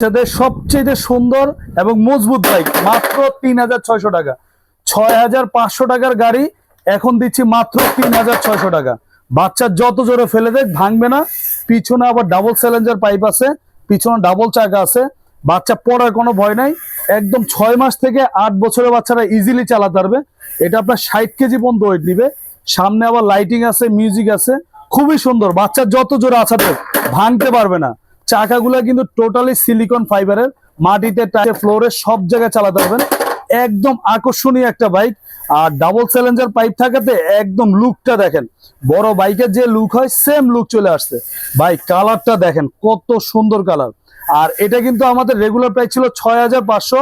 বাচ্চাদের সবচেয়ে সুন্দর এবং মজবুত বাইক। মাত্র তিন হাজার ছয়শো টাকা। ছয় হাজার পাঁচশো টাকার গাড়ি এখন দিচ্ছি মাত্র তিন হাজার ছয়শো টাকা। বাচ্চা যত জোরে ফেলে দেখ, ভাঙবে না। পিছনে আবার ডাবল স্যালেঞ্জার পাইপ আছে, পিছনে ডাবল চাকা আছে। বাচ্চা পড়ার কোনো ভয় নাই। একদম ছয় মাস থেকে আট বছরের বাচ্চারা ইজিলি চালাতে পারবে। এটা আপনার ষাট কেজি পর্যন্ত ওয়েট নিবে। সামনে আবার লাইটিং আছে মিউজিক আছে। খুবই সুন্দর। বাচ্চা যত জোরে আছাতে ভাঙতে পারবে না। চাকাগুলো কিন্তু টোটালি সিলিকন ফাইবারের মাটিতে টাইলে ফ্লোরে সব জায়গায় চালাতে পারবেন। একদম আকর্ষণীয় একটা বাইক আর ডাবল স্যালেঞ্জার পাইপ থাকাতে একদম লুকটা দেখেন। বড় বাইকের যে লুক হয় সেম লুক চলে আসছে। বাইক কালারটা দেখেন, কত সুন্দর কালার আর এটা কিন্তু আমাদের রেগুলার প্রাইস ছিল ছয় হাজার পাঁচশো।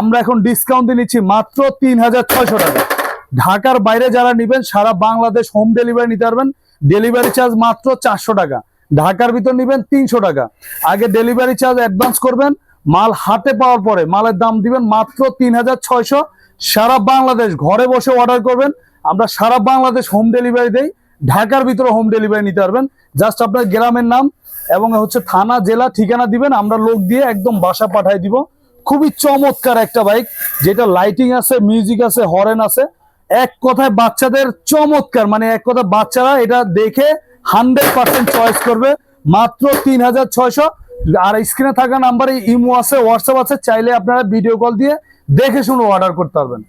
আমরা এখন ডিসকাউন্ট নিচ্ছি মাত্র তিন হাজার ছয়শো টাকা। ঢাকার বাইরে যারা নেবেন, সারা বাংলাদেশ হোম ডেলিভারি নিতে পারবেন। ডেলিভারি চার্জ মাত্র চারশো টাকা। ঢাকার ভিতর নেবেন তিনশো টাকা। আগে ডেলিভারি চার্জ অ্যাডভান্স করবেন, মাল হাতে পাওয়ার পরে মালের দাম দিবেন মাত্র তিন হাজার ছয়শো। সারা বাংলাদেশ ঘরে বসে অর্ডার করবেন। আমরা সারা বাংলাদেশ হোম ডেলিভারি দেই, ঢাকার ভিতরে হোম ডেলিভারি নিতে পারবেন। জাস্ট আপনার গ্রামের নাম এবং হচ্ছে থানা, জেলা ঠিকানা দিবেন। আমরা লোক দিয়ে একদম বাসা পাঠাই দিব। খুবই চমৎকার একটা বাইক যেটা লাইটিং আছে মিউজিক আছে হরেন আছে। এক কথায় বাচ্চাদের চমৎকার মানে এক কথা বাচ্চারা এটা দেখে হান্ড্রেড পার্সেন্ট চয়েস করবে। মাত্র তিন হাজার ছয়শো। আর স্ক্রিনে থাকা নাম্বারে ইমো আছে, হোয়াটসঅ্যাপ আছে, চাইলে আপনারা ভিডিও কল দিয়ে দেখে শুনে অর্ডার করতে পারবেন।